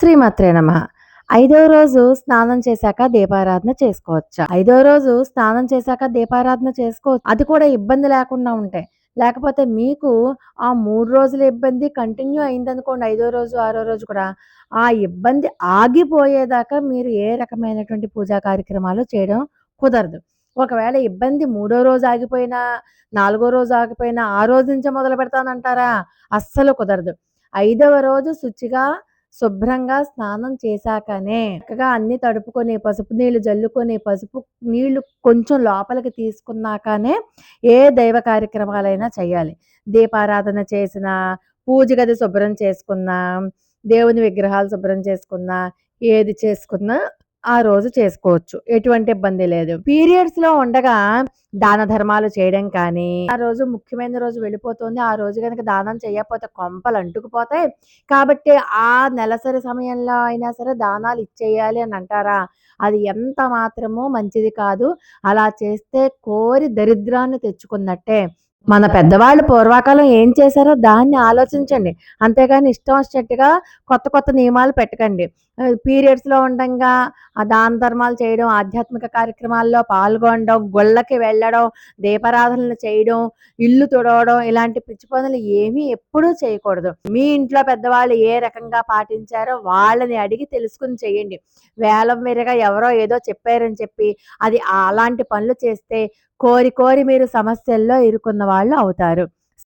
శ్రీమాత్రే నమ. ఐదవ రోజు స్నానం చేశాక దీపారాధన చేసుకోవచ్చు? ఐదవ రోజు స్నానం చేశాక దీపారాధన చేసుకోవచ్చు. అది కూడా ఇబ్బంది లేకుండా ఉంటాయి లేకపోతే మీకు ఆ మూడు రోజుల ఇబ్బంది కంటిన్యూ అయిందనుకోండి ఐదో రోజు ఆరో రోజు కూడా ఆ ఇబ్బంది ఆగిపోయేదాకా మీరు ఏ రకమైనటువంటి పూజా కార్యక్రమాలు చేయడం కుదరదు. ఒకవేళ ఇబ్బంది మూడో రోజు ఆగిపోయినా నాలుగో రోజు ఆగిపోయినా ఆ రోజు నుంచే మొదలు పెడతానంటారా? అస్సలు కుదరదు. ఐదవ రోజు శుచిగా శుభ్రంగా స్నానం చేశాకనే చక్కగా అన్ని తడుపుకొని పసుపు నీళ్ళు జల్లుకొని పసుపు నీళ్ళు కొంచెం లోపలికి తీసుకున్నాకనే ఏ దైవ కార్యక్రమాలైనా చేయాలి. దీపారాధన చేసిన పూజ గది శుభ్రం చేసుకున్నా దేవుని విగ్రహాలు శుభ్రం చేసుకున్నా ఏది చేసుకున్నా ఆ రోజు చేసుకోవచ్చు. ఎటువంటి ఇబ్బంది లేదు. పీరియడ్స్లో ఉండగా దాన ధర్మాలు చేయడం కానీ ఆ రోజు ముఖ్యమైన రోజు వెళ్ళిపోతుంది. ఆ రోజు కనుక దానం చేయకపోతే కొంపలు అంటుకుపోతాయి. కాబట్టి ఆ నెలసరి సమయంలో అయినా సరే దానాలు ఇచ్చేయాలి అని అంటారా? అది ఎంత మాత్రమో మంచిది కాదు. అలా చేస్తే కోరి దరిద్రాన్ని తెచ్చుకున్నట్టే. మన పెద్దవాళ్ళు పూర్వకాలం ఏం చేశారో దాన్ని ఆలోచించండి. అంతేగాని ఇష్టం వచ్చినట్టుగా కొత్త కొత్త నియమాలు పెట్టకండి. పీరియడ్స్లో ఉండంగా ఆ దాన ధర్మాలు చేయడం ఆధ్యాత్మిక కార్యక్రమాల్లో పాల్గొనడం గుళ్ళకి వెళ్ళడం దీపారాధనలు చేయడం ఇల్లు తుడవడం ఇలాంటి పిచ్చి పనులు ఏమీ ఎప్పుడూ చేయకూడదు. మీ ఇంట్లో పెద్దవాళ్ళు ఏ రకంగా పాటించారో వాళ్ళని అడిగి తెలుసుకుని చేయండి. వేలం మీరుగా ఎవరో ఏదో చెప్పారని చెప్పి అది అలాంటి పనులు చేస్తే కోరి కోరి మీరు సమస్యల్లో ఇరుకున్న వాళ్ళు అవుతారు.